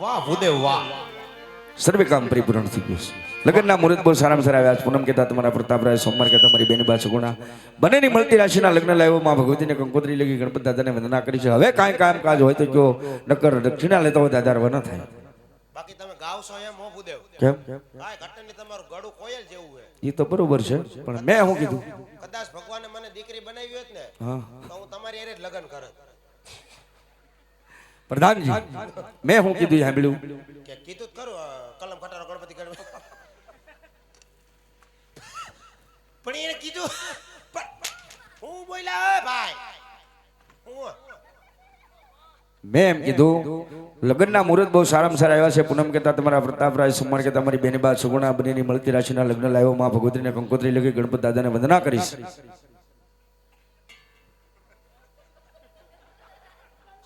વાહ ભૂદેવ વાહ. સર્વે કામ પરિપૂર્ણ થઈ ગયું છે. લગ્નના મુહૂર્ત બહુ સારામાં સારા આવ્યા છે પૂનમ કહેતા તમારા પ્રતાપરાય સોમવાર કહેતા મારી બેન બા સગુણા બંનેની મળતી રાશિના લગ્ન લાવ્યો માં ભગવતીને કંકોત્રી લગી ગણપત દાદાને વંદના કરી છે. હવે કાંઈ કામ કાજ હોય તો કયો નકર દક્ષિણા લેતા હોય દાદા ન થાય. બાકી તમે ગાવશો એમ હો ભૂદેવ. કેમ? કાંઈ ઘટનાની તમારું ગળું કોયલ જેવું હોય એ તો બરોબર છે પણ મેં શું કીધું? કદાચ ભગવાને મને દીકરી બનાવી હોત ને હા. તો હું તમારી એરે જ લગ્ન કરત. પ્રધાનજી મેં શું કીધું સાંભળ્યું. કે કીધું કરો કલમ ખટારો ગણપતિ ગણપતિ. પણ એને કીધું હું બોલ્યા હે ભાઈ હું મેં એમ કીધું લગ્નના મુહૂર્ત બહુ સારામાં સારા આવ્યા છે. પૂનમ કહેતા તમારા પ્રતાપરાજ સોમવાર કે તમારી બેની બા સુગુણા બનીની મળતી રાશિના લગ્ન લાવ્યો માં ભગવતીને કંકોત્રી લગી ગણપત દાદાને વંદના કરીશ.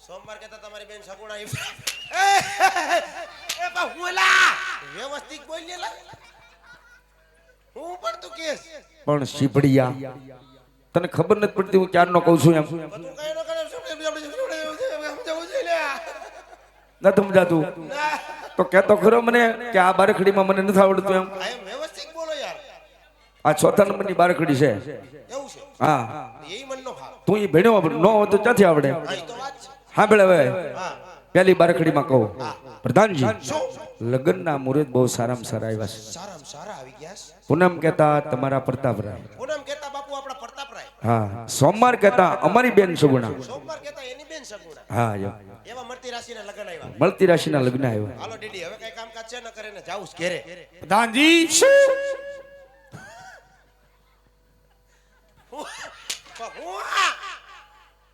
સોમવાર કેતા તમારી બેન સગુણા એ બા હુલા વ્યવસ્થિત બોલ લે હું પણ તું કેસ પણ શીપડિયા તને ખબર નથી પડતી હું ક્યારનો કહું છું એમ તું કઈ ન કરે નથી સમજાતું ના તો કહેતો ખરો મને કે આ બારખડીમાં મને નથી આવડતું એમ વ્યવસ્થિત બોલો યાર આ ચોથા નંબરની બારખડી છે એવું છે હા એ મનનો ભાવ તું એ ભણ્યો ન હોય તો ક્યાંથી આવડે હા ઈ તો વાત છે હા. ભેળે હવે પેલી બારખડીમાં કહું. પ્રધાનજી લગ્નના મુહૂર્ત બહુ સારામાં સારા આવ્યા છે. સારામાં સારા આવી ગયા છે? પૂનમ કહેતા તમારા પ્રતાપરાય. પૂનમ કહેતા બાપુ આપણા પ્રતાપરાય. હા સોમવાર કહેતા અમારી બેન સુગુણા. સોમવાર કહેતા એની બેન સુગુણા. હા જો એવા મળતી રાશિના લગ્ન આવ્યા. મળતી રાશિના લગ્ન આવ્યા. હાલો દીદી હવે કઈ કામકાજ છે? ન કરે ને જાઉં છું ઘેરે. પ્રધાનજી શું? હું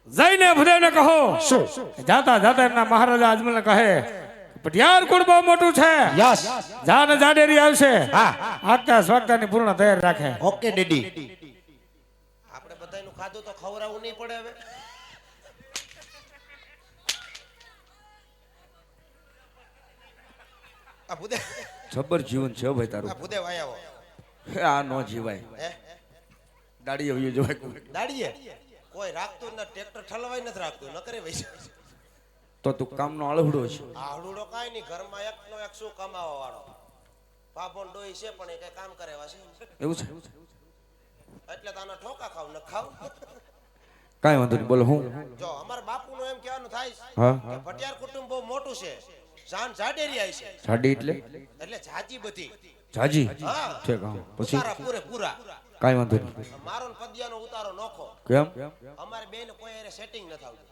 જઈને ભદેવને કહો. જાતા જાતા એમના મહારાજા અજમલને કહે પટિયાર કુળ બહુ મોટું છે. યસ. જાન જાડેરી આવશે. હા. આજના સ્વાગતની પૂર્ણ તૈયાર રાખે. Okay DD. આપણે બધાયનું ખાધું તો ખવરાવું નહીં પડે હવે. આ ભૂદેવ જબર જીવન છે ભાઈ આ તારું આ આયા વાયાવો આ નો જીવાય. દાડી આવી જોવાય. દાડીએ? કોઈ રાખતું ના ટ્રેક્ટર ઠલવાય નથી રાખતું ન કરે ભાઈ. તો તું કામનો અળહડો છે. આવડુડો કાંઈ નહીં ઘરમાં એકનો એક શું કમાવા વાળો? બાપોન ડોઈ છે પણ એ કઈ કામ કરે છે. એવું છે? એટલે તો ઠોકા ખાવ ન ખાવ. કાંઈ વાંધો નહીં બોલો હું? જો અમારે બાપુ નું એમ કહેવાનું થાય છે કે ભટિયાર કુટુંબ બહુ મોટું છે જાન જાડેરી આવી છે. જાડી એટલે? એટલે જાજી બધી. જાજી? હા. ઠીક હા પછી? પૂરે પૂરા કાંઈ વાંધો નહીં. મારો ને પદિયાનો ઉતારો નોખો કેમ? અમારે બેન કોઈ એને સેટિંગ ન થાવતું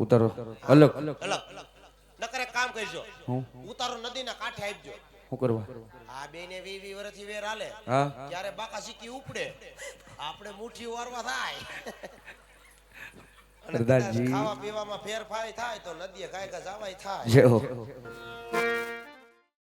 ઉતારો. અલગ. અલગ નકરે કામ કરજો. ઉતારો નદીના કાંઠે આપજો. શું કરવા? આ બેને વી વી વર્ષથી વેર હાલે. ત્યારે બાકા સિક્કી ઉપડે. આપણે મુઠ્ઠી વારવા થાય. અને ખાવા પીવામાં ફેરફાર થાય તો નદીએ કાંઈ કાંઈ જવાય થાય.